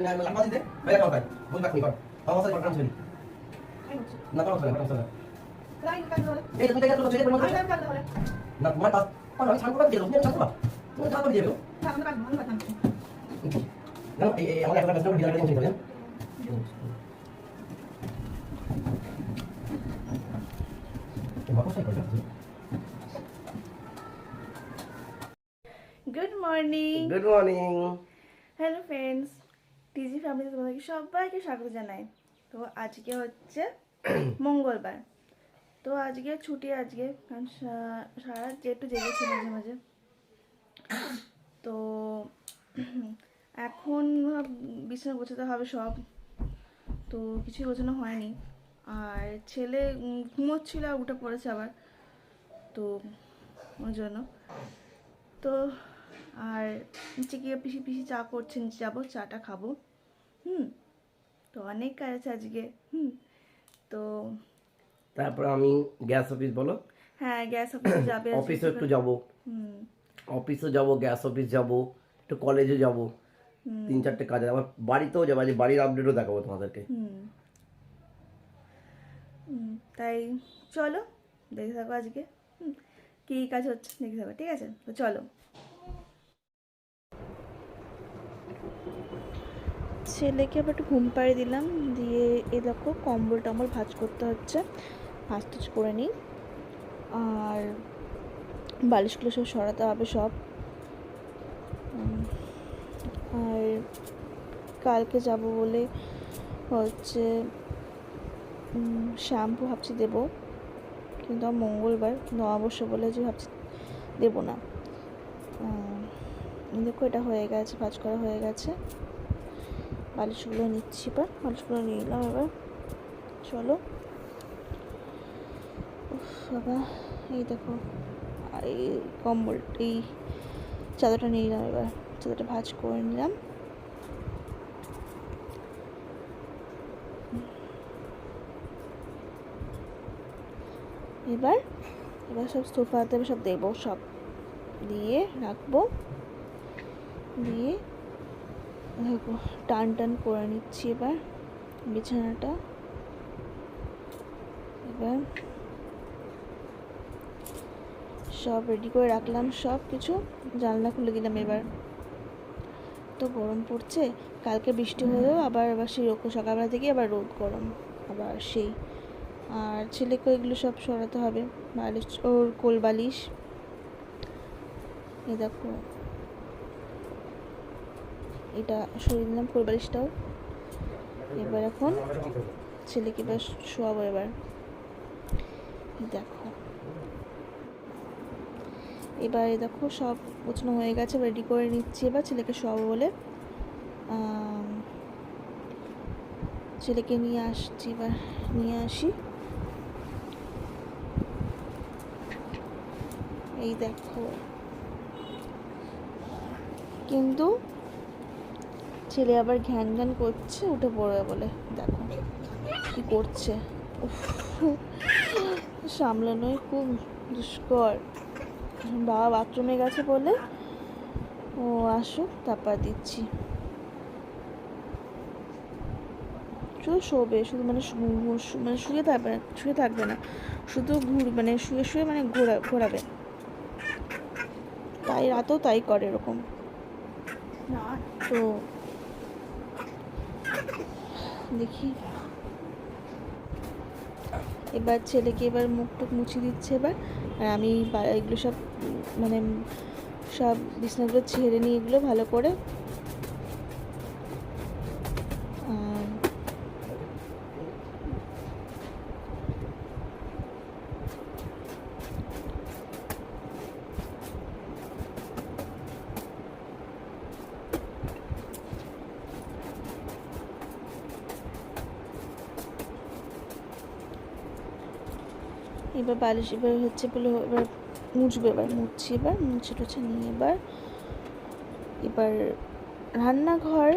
লাম্বা দিতে ভাই একটা ভাই বল বাকি কর আমার সাথে কন্ট্রাক্ট ছিল না। করো না করো না। এই তুমি দেখো ছেলে পরিমাণ না তোমার কাজ পারো আমি ছাড় করে দিয়ে দেবো তুমি ছাড় করবা? তুমি ছাড় দিয়ে দেবো না এই আমাকে একটা কাজ করে ডিলার করে দিতে good morning good morning hello friends TG ফ্যামিলিতে তোমাদেরকে সবাইকে স্বাগত জানাই। তো আজকে হচ্ছে মঙ্গলবার। তো আজকে ছুটি আজকে, কারণ সারা রাত যে একটু জেগেছি মাঝে মাঝে। তো এখন বিছানা গোছাতে হবে সব। তো কিছুই গোছানো হয়নি। আর ছেলে ঘুমোচ্ছিল, আর উঠে পড়েছে আবার। তো ওই জন্য। তো আর নিচে গিয়ে পিসি পিসি চা করছে, নিচে যাব, চাটা খাব। হুম তো অনেক কাজ আছে আজকে হুম তো তারপর আমি গ্যাস অফিস বলো। হ্যাঁ গ্যাস অফিসে যাবে অফিসে একটু যাব। হুম। অফিসে যাব গ্যাস অফিস যাব একটু কলেজে যাব। তিন চারটে কাজে আবার বাড়িতেও যাব আজ বাড়ির আপডেটও দেখাবো তোমাদেরকে। হুম তাই চলো দেখে থাকো আজকে। হুম কী কী কাজ হচ্ছে দেখে থাকো ঠিক আছে? তো চলো। ছেলেকে আবার একটু ঘুম পাড়িয়ে দিলাম। দিয়ে এ দেখো কম্বল টম্বল ভাজ করতে হচ্ছে। ভাজ টাজ করে নিই। আর বালিশগুলো সব সরাতে হবে সব। আর কালকে যাব বলে হচ্ছে শ্যাম্পু ভাবছি দেবো। কিন্তু আমার মঙ্গলবার অবশ্য বলে যে ভাবছি দেবো না। দেখো এটা হয়ে গেছে, ভাজ করা হয়ে গেছে। বালিশগুলো নিচ্ছি এবার বালিশগুলো নিয়ে নিলাম এবার। চলো। বাবা, এই দেখো এই কম্বল, এই চাদরটা নিয়ে নিলাম এবার। চাদরটা ভাজ করে নিলাম। এবার এবার সব সোফাতে সব দেবো, সব দিয়ে রাখব। দিয়ে টান টান করে নিচ্ছি এবার বিছানাটা। এবার সব রেডি করে রাখলাম, সব কিছু জানলা খুলে দিলাম এবার। তো গরম পড়ছে, কালকে বৃষ্টি হলেও আবার আবার সেই সকালবেলা থেকে আবার রোদ গরম, আবার সেই। আর ছেলেকে এগুলো সব সরাতে হবে বালিশ ওর কোল বালিশ এ দেখো এটা সরিয়ে দিলাম বালিশটাও। এবার এখন ছেলেকে এবার শোয়াবো এবার। দেখো। এবারে দেখো সব গোছানো হয়ে গেছে রেডি করে নিচ্ছি এবার ছেলেকে শোয়াবো বলে। ছেলেকে নিয়ে আসছি, এবার নিয়ে আসি। এই দেখো। কিন্তু ছেলে আবার ঘ্যান ঘ্যান করছে উঠে পড়বে বলে। দেখো কি করছে। সামলানোই খুব দুষ্কর। বাবা বাথরুমে গেছে বলে ও আসুক তারপর দিচ্ছি। শুধু শোবে শুধু মানে মানে শুয়ে থাকবে না শুয়ে থাকবে না। শুধু ঘুর মানে শুয়ে শুয়ে মানে ঘোরা ঘোরাবে। তাই রাতেও তাই করে এরকম। তো দেখি। এবার ছেলেকে এবার মুখ টুক মুছিয়ে দিচ্ছে এবার। আর আমি এগুলো সব মানে সব বিছনাগুলো ছেড়ে নিয়ে এগুলো ভালো করে। বালিশ এবার হচ্ছে বলে, এবার মুছবে, এবার মুছছি এবার মুছে টুছে নিয়ে এবার এবার রান্নাঘর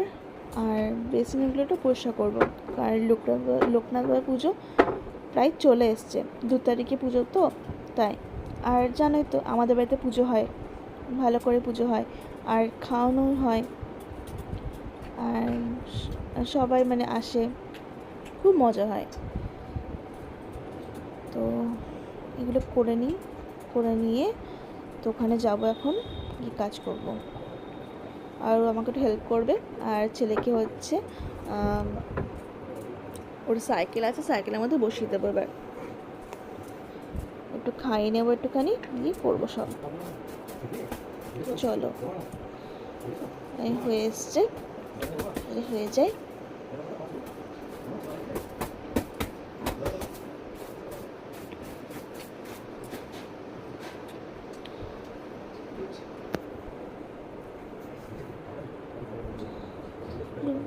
আর বেসিনগুলো একটু পরিষ্কার করব। আর লোকনাথ লোকনাথ বাবা পুজো প্রায় চলে এসছে, দু তারিখে পুজো তো, তাই। আর জানোই তো, আমাদের বাড়িতে পুজো হয়, ভালো করে পুজো হয়, আর খাওয়ানো হয় আর সবাই মানে আসে, খুব মজা হয়। তো এগুলো করে নিই, করে নিয়ে তো ওখানে যাব এখন কি কাজ করব। আর আমাকে একটু হেল্প করবে, আর ছেলেকে হচ্ছে ওর সাইকেল আছে সাইকেলের মধ্যে বসিয়ে দেবো এবার। একটু খাইয়ে নেব একটুখানি দিয়ে করব সব। চলো। হয়ে এসছে। হয়ে যায়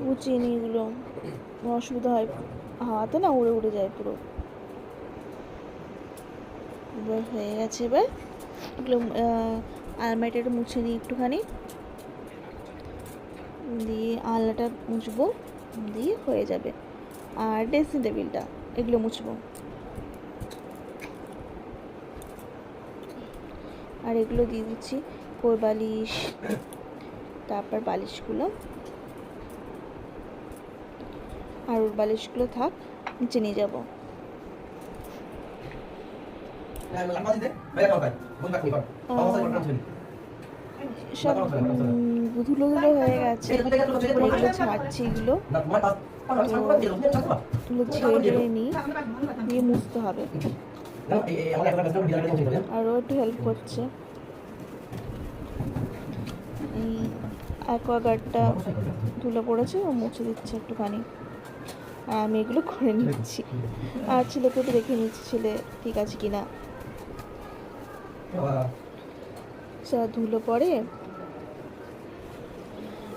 বুঝিয়ে নিই এগুলো অসুবিধা হয়। হাওয়াতে না উড়ে উড়ে যায় পুরো। হয়ে গেছে এবার। এগুলো আলমারিটা একটু মুছে নিই একটুখানি। দিয়ে আলনাটা মুছবো। দিয়ে হয়ে যাবে। আর ড্রেসিং টেবিলটা, এগুলো মুছবো। আর এগুলো দিয়ে দিচ্ছি। কোর বালিশ, তারপর বালিশগুলো। আর ওর বালিশগুলো থাক নিচে নিয়ে যাব। সব ধুলো ধুলো হয়ে গেছে। এগুলো ছাড়ছি এগুলো। এগুলো ছেড়ে নিই দিয়ে মুছতে হবে। আরও একটু হেল্প করছে। এই অ্যাকোয়াগার্ডটা ধুলো পড়েছে ও মুছে দিচ্ছে একটুখানি। আমি এগুলো করে নিচ্ছি। আর ছেলেকে তো দেখে নিচ্ছি ছেলে ঠিক আছে কি না ধুলো পড়ে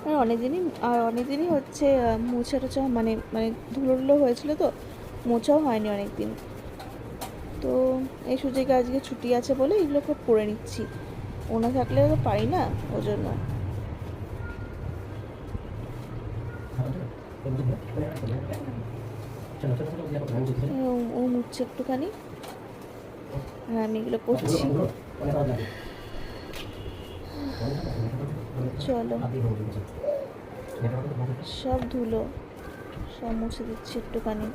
আর অনেকদিনই আর অনেকদিনই হচ্ছে মোছা টোছা মানে মানে ধুলো ধুলো হয়েছিল তো মোছাও হয়নি অনেক দিন তো এই সুযোগে আজকে ছুটি আছে বলে এগুলো খুব করে নিচ্ছি। ওনা থাকলে তো পারি না ওই জন্য। ও- ও মুছছে একটুখানি। আর আমি এগুলো করছি। চলো। সব ধুলো। সব মুছে দিচ্ছি একটুখানি।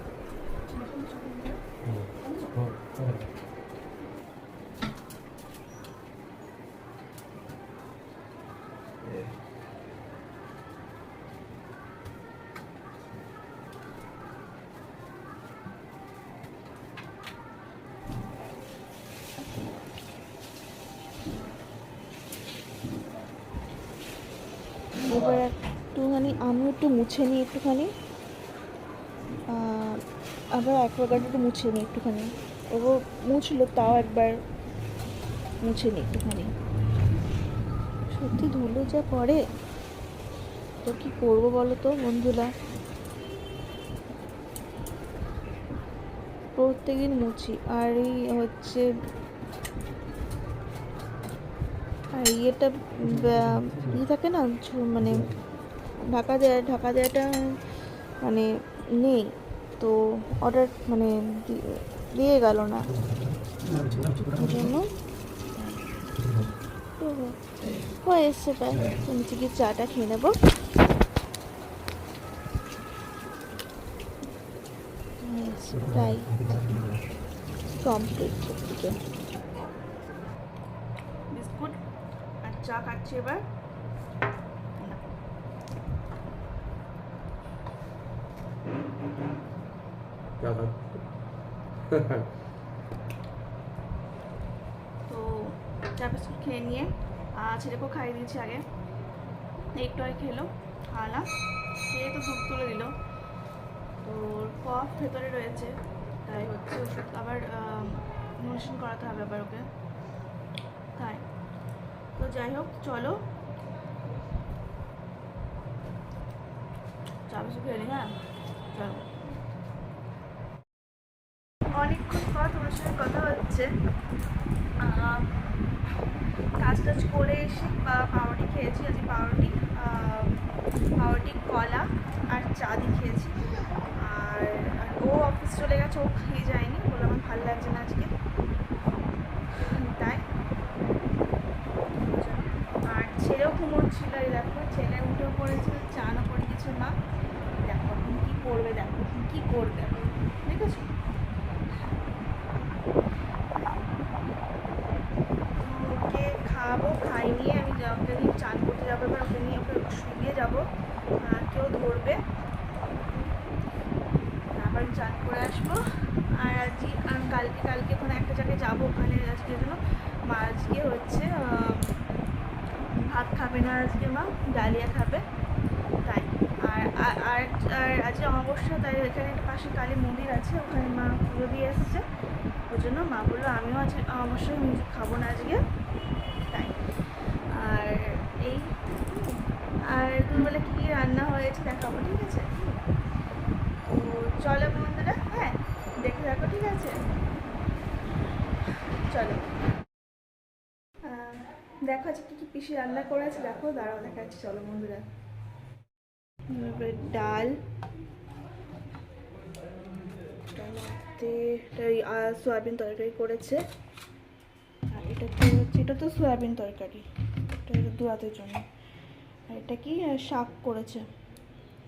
এবার একটুখানি আমি একটু মুছে নিই একটুখানি। আবার অ্যাকোয়াগার্ড একটু মুছে নিই একটুখানি। ও মুছলো, তাও একবার মুছে নিই একটুখানি। সত্যি ধুলো যা পড়ে তো কি করব বলো তো বন্ধুরা? প্রত্যেকদিন মুছি। আর এই হচ্ছে ইয়েটা, বা- ইয়ে থাকে না মানে ঢাকা দেওয়া ঢাকা দেওয়াটা মানে নেই। তো অর্ডার মানে দিয়ে গেল না। জন্য হয়ে এসছে প্রায়। নিচে গিয়ে চাটা খেয়ে নেব। প্রায় কমপ্লিট বিস্কুট আর চা খাচ্ছি এবার তো চা বিস্কুট খেয়ে নিয়ে ছেলেকেও খাইয়ে দিয়েছি আগে। একটু আগে খেলো খাওয়ালাম খেয়ে তো দুধ তুলে দিল। তো কফ ভেতরে রয়েছে তাই হচ্ছে ওষুধ। আবার ইমোশন করাতে হবে আবার ওকে। তাই। তো যাই হোক হ্যাঁ? চলো। অনেকক্ষণ পর তোমার সঙ্গে কথা হচ্ছে। কাজ টাজ করে এসে বা পাউরুটি খেয়েছি, আজকে পাউরুটি পাউরুটি কলা আর চা দিয়ে খেয়েছি আর ও অফিস চলে গেছে, ও খেয়ে যায়নি। ছিল দেখো, ছেলে উঠেও পড়েছে, চানও করে দিয়েছে মা। দেখো এখন কী করবে, দেখো কী করবে। দেখেছ? পাশে কালী মন্দির আছে, ওখানে মা পুজো দিয়ে এসেছে। ওই জন্য মা বলল, আমিও আজকে অমাবস্যায় নিজে খাব না আজকে। তাই। আর এই, আর দুপুরবেলা কী কী রান্না হয়েছে দেখাবো, ঠিক আছে? তো চলো বন্ধুরা হ্যাঁ দেখে রাখো, ঠিক আছে? চলো। দেখো আজকে কী কী পিসি রান্না করেছে, দেখো, দাঁড়াও দেখাচ্ছি, চলো বন্ধুরা। ডাল এটা সয়াবিন তরকারি করেছে। আর এটা তো হচ্ছে? এটা তো সয়াবিন তরকারি। এটা দু রাতের জন্য। আর এটা কি শাক করেছে।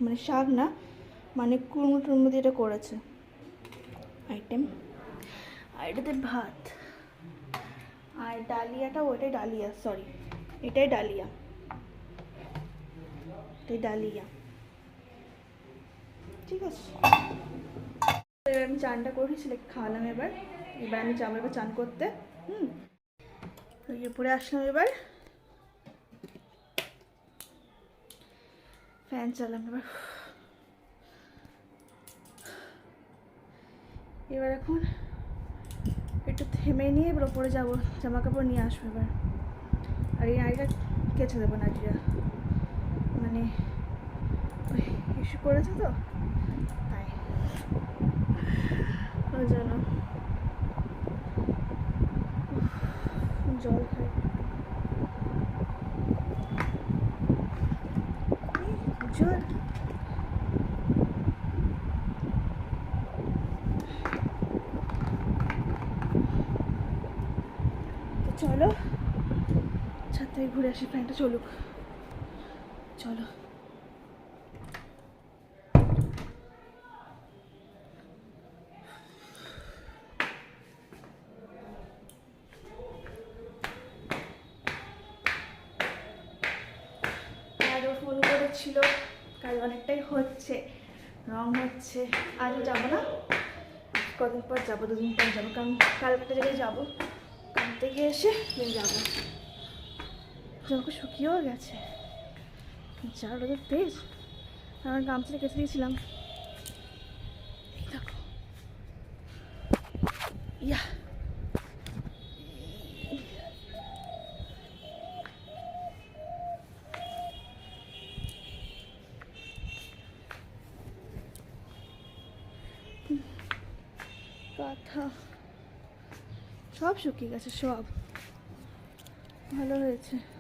মানে শাক না মানে কুড়মো টুড়মো দিয়ে এটা করেছে। আইটেম। আর এটাতে ভাত। আর ডালিয়াটা ওইটাই ডালিয়া, সরি, এটাই ডালিয়া। এটাই ডালিয়া। ঠিক আছে। আমি চানটা করে ছেলেকে খাওয়ালাম এবার। এবার আমি যাব এবার চান করতে, হুম? উপরে আসলাম এবার। ফ্যান চালাম এবার। এবার এখন একটু থেমে নিয়ে এবার ওপরে যাব জামা কাপড় নিয়ে আসব এবার। আর এই নাড়িটা কেচে দেবো নাড়িটা মানে ইস্যু করেছে তো। জন্য জল খাই। জল? চলো থেকে ঘুরে আসি ফ্যানটা চলুক। চলো আরও করেছিল কাজ অনেকটাই হচ্ছে, রং হচ্ছে, আজও যাব না। কদিন পর যাব, দুদিন পর যাব, কারণ কাল একটা জায়গায় যাব। কাল থেকে এসে দিন যাব। জলকে শুকিয়েও গেছে। যা রোদের তেজ আমার গামছাটা কেটে দিয়েছিলাম। কাঁথা। সব শুকিয়ে গেছে সব। ভালো হয়েছে।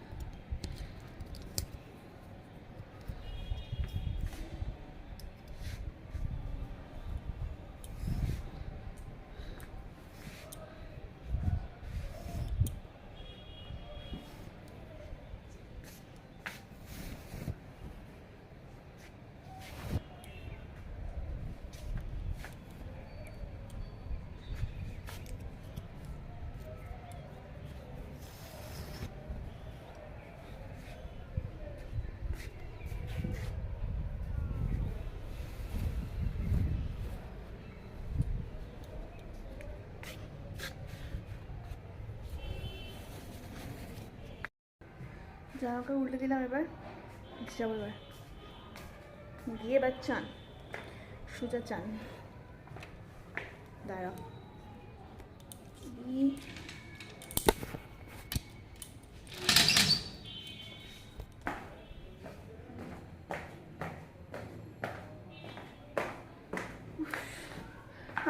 জামাকে উল্টে দিলাম এবার। যাব এবার। গিয়ে এবার চান। সোজা চান। দাঁড়াও।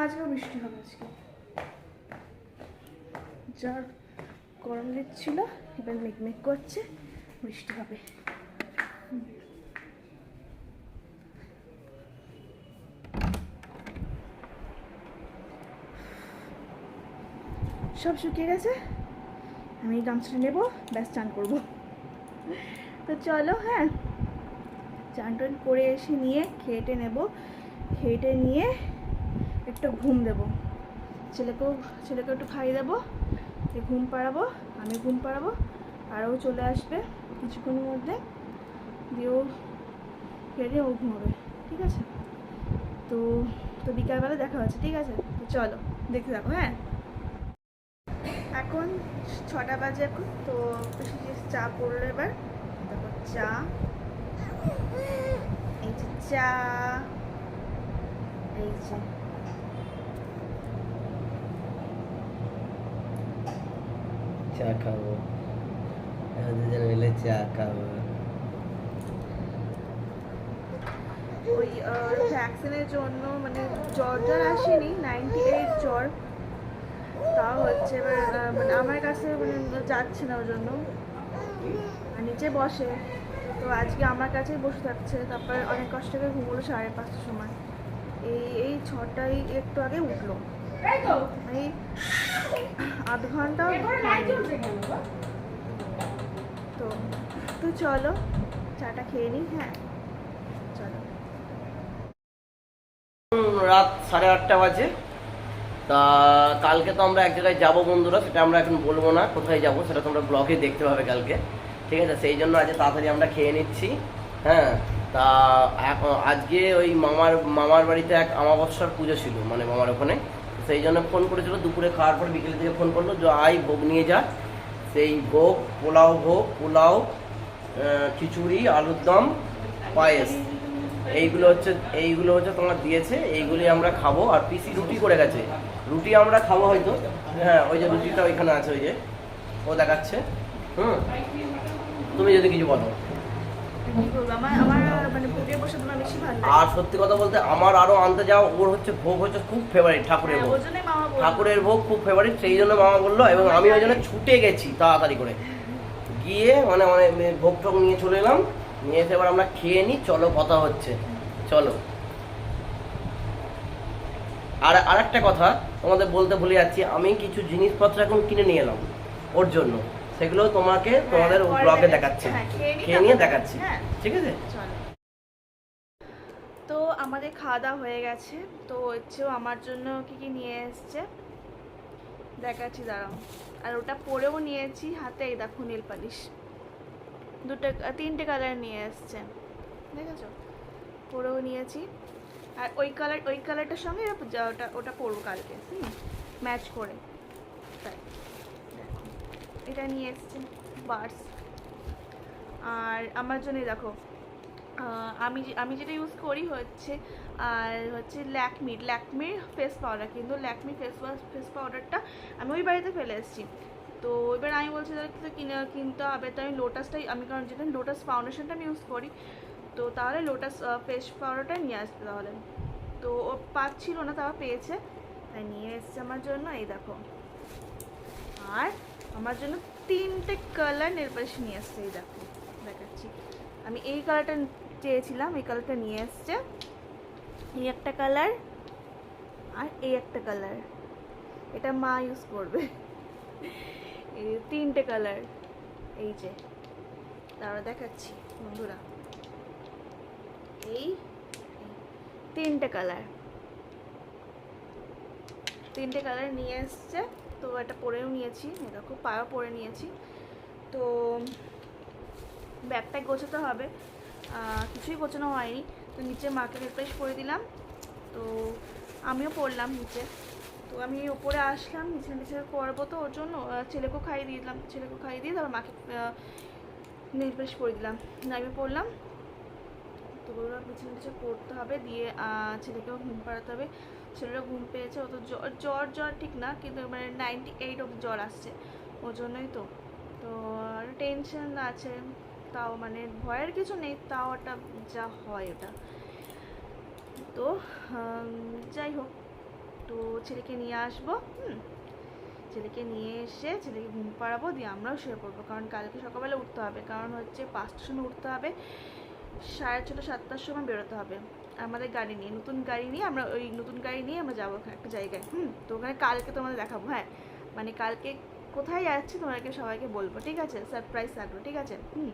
আজকেও বৃষ্টি হবে আজকে। যার গরম দিচ্ছিল, এবার মেঘমেঘ করছে। বৃষ্টি হবে। সব শুকিয়ে গেছে? আমি গামছাটা নেব, ব্যাস চান করব। তো চলো হ্যাঁ। চান টান করে এসে নিয়ে খেটে নেব। খেয়েটে নিয়ে একটু ঘুম দেবো। ছেলেকেও ছেলেকে একটু খাইয়ে দেবো। ঘুম পাড়াবো, আমি ঘুম পাড়াবো, আরও চলে আসবে। কিছুক্ষণের মধ্যে দিয়ে ও খেয়ে ও ঘুমাবে, ঠিক আছে? তো তো বিকালবেলা দেখা হচ্ছে, ঠিক আছে? তো চলো, দেখতে থাকো হ্যাঁ? এখন ছটা বাজে এখন, তো চা পড়ল এবার। তারপর চা, এই যে চা, এই যে। চা খাব। দুজন মিলে চা খাব ওই ভ্যাকসিনের জন্য মানে জ্বর জ্বর আসেনি নাইনটি এইট জ্বর। তাও হচ্ছে এবার মানে আমার কাছে মানে যাচ্ছে না ওর জন্য। নিচে বসে। তো আজকে আমার কাছেই বসে থাকছে। তারপর অনেক কষ্ট করে ঘুমোলো সাড়ে পাঁচটার সময়। এই এই ছটায় একটু আগে উঠল। এই আধ ঘণ্টা তো চলো, চাটা খেয়ে নিই হ্যাঁ। রাত সাড়ে আটটা বাজে। তা কালকে তো আমরা এক জায়গায় যাব বন্ধুরা, সেটা আমরা এখন বলব না, কোথায় যাব সেটা তোমরা ব্লগে দেখতে পাবে কালকে। ঠিক আছে, সেই জন্য আজকে তাড়াতাড়ি আমরা খেয়ে নিচ্ছি হ্যাঁ। তা এখন- আজকে ওই মামার মামার বাড়িতে এক আমাবস্যার পুজো ছিল মানে মামার ওখানে। সেই জন্য ফোন করেছিল, দুপুরে খাওয়ার পর বিকেলের দিকে ফোন করল, যে আই ভোগ নিয়ে যা। সেই ভোগ, পোলাও ভোগ, পোলাও খিচুড়ি আলুর দম পায়েস। এইগুলো হচ্ছে এইগুলো হচ্ছে তোমার দিয়েছে এইগুলি আমরা খাব। আর পিসি রুটি করে গেছে। রুটি আমরা খাব হয়তো। হ্যাঁ ওই যে রুটিটা ওইখানে আছে ওই যে। ও দেখাচ্ছে। হুম? তুমি যদি কিছু বলো। মানে আর সত্যি কথা বলতে আমার আরও আনতে যাওয়া ওর হচ্ছে ভোগ হচ্ছে খুব ফেভারিট ঠাকুরের হ্যাঁ, ভোগ। ঠাকুরের ভোগ খুব ফেভারিট সেই জন্য মামা বলল এবং আমি ওই জন্য ছুটে গেছি তাড়াতাড়ি করে। গিয়ে মানে মানে ভোগ টোগ নিয়ে চলে এলাম। নিয়ে এসে এবার আমরা খেয়ে নিই চলো কথা হচ্ছে। চলো। আর আরেকটা কথা তোমাদের বলতে ভুলে যাচ্ছি আমি কিছু জিনিসপত্র এখন কিনে নিয়ে এলাম ওর জন্য। সেগুলো তোমাকে তোমাদের হ্যাঁ, পরে ব্লগে দেখাচ্ছি। হ্যাঁ, খেয়ে নিয়ে দেখাচ্ছি। হ্যাঁ। ঠিক আছে? তো আমাদের খাওয়া দাওয়া হয়ে গেছে। তো হচ্ছেও আমার জন্য কি কি নিয়ে এসছে? দেখাচ্ছি, দাঁড়াও। আর ওটা পরেও নিয়েছি, হাতে এই দেখো নীল পালিশ দুটো তিনটে কালার নিয়ে এসছে। দেখেছ? পরেও নিয়েছি। আর ওই কালার ওই কালারটার সঙ্গে ওটা ওটা পরবো কালকে, হুম? ম্যাচ করে। তাই এটা নিয়ে এসছে বার্স আর আমার জন্যই দেখো আমি আমি যেটা ইউজ করি হচ্ছে, আর হচ্ছে ল্যাকমির ল্যাকমির ফেস পাউডার কিন্তু ল্যাকমি ফেস ওয়াশ ফেস পাউডারটা আমি ওই বাড়িতে ফেলে এসেছি। তো এবার আমি বলছি তো কিনে কিনতে হবে। তো আমি লোটাসটাই আমি কারণ যেটা লোটাস ফাউন্ডেশনটা আমি ইউজ করি, তো তাহলে লোটাস ফেস পাউডারটা নিয়ে আসতে তাহলে। তো ও পাচ্ছিল না, তাও পেয়েছে। তাই নিয়ে এসছে আমার জন্য, এই দেখো। আর আমার জন্য তিনটে কালার পালিশ নিয়ে এসছে, এই দেখো। দেখাচ্ছি। আমি এই কালারটা চেয়েছিলাম, এই কালারটা নিয়ে এসছে। এই একটা কালার আর এই একটা কালার এটা মা ইউজ করবে। এই তিনটে কালার এই যে। তারা দেখাচ্ছি, বন্ধুরা। এই তিনটে কালার তিনটে কালার নিয়ে এসছে। তো এটা পরেও নিয়েছি এই দেখো পায়ও পরে নিয়েছি। তো, ব্যাগটা গোছাতে হবে। কিছুই গোছানো হয়নি। তো নিচে মাকে রিপ্লেস করে দিলাম। তো আমিও পড়লাম নিচে। তো আমি ওপরে আসলাম নিচে নিচে করব তো ওর জন্য। ছেলেকেও খাইয়ে দিয়ে দিলাম, ছেলেকেও খাইয়ে দিয়ে তারপর মাকে রিপ্লেস করে দিলাম। আমি পড়লাম। তো ওগুলো পিছনে পিছনে পড়তে হবে, দিয়ে ছেলেকেও ঘুম পাড়াতে হবে। ছেলেরও ঘুম পেয়েছে, ও তো জ্বর জ্বর জ্বর ঠিক না, কিন্তু মানে নাইনটি এইট অব্দি জ্বর আসছে। ওর জন্যই তো। তো টেনশন আছে। তাও মানে ভয়ের কিছু নেই, তাও একটা যা হয় ওটা। তো যাই হোক, তো ছেলেকে নিয়ে আসব, হুম। ছেলেকে নিয়ে এসে ছেলেকে ঘুম পাড়াবো, দিয়ে আমরাও শুয়ে পড়ব, কারণ কালকে সকালবেলা উঠতে হবে, কারণ হচ্ছে পাঁচটার সময় উঠতে হবে, সাড়ে ছটা, সাতটার সময় বেরোতে হবে। আমাদের গাড়ি নিয়ে, নতুন গাড়ি নিয়ে আমরা ওই নতুন গাড়ি নিয়ে আমরা যাব একটা জায়গায়, হুম। তো ওখানে কালকে তোমাদের দেখাবো হ্যাঁ। মানে কালকে কোথায় যাচ্ছি তোমাদেরকে সবাইকে বলব, ঠিক আছে? সারপ্রাইজ থাকল, ঠিক আছে? হুম।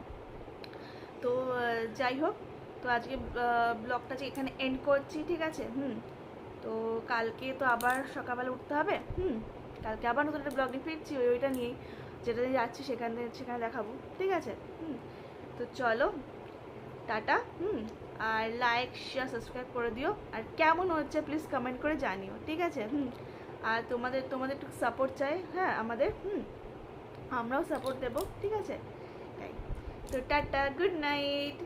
তো যাই হোক, তো আজকে ব্লগটা যে এখানে এন্ড করছি, ঠিক আছে? হুম। তো কালকে তো আবার সকালবেলা উঠতে হবে, হুম। কালকে আবার নতুন একটা ব্লগ নিয়ে ফিরছি, ওই, ওইটা নিয়েই যেটা দিয়ে যাচ্ছি, সেখানে সেখানে দেখাবো, ঠিক আছে? হুম। তো চলো, টাটা, হুম। আর লাইক শেয়ার সাবস্ক্রাইব করে দিও। আর কেমন হচ্ছে প্লিজ কমেন্ট করে জানিও, ঠিক আছে? হুম। আর তোমাদের তোমাদের একটু সাপোর্ট চাই হ্যাঁ আমাদের, হুম। আমরাও সাপোর্ট দেবো, ঠিক আছে? তো টাটা গুড নাইট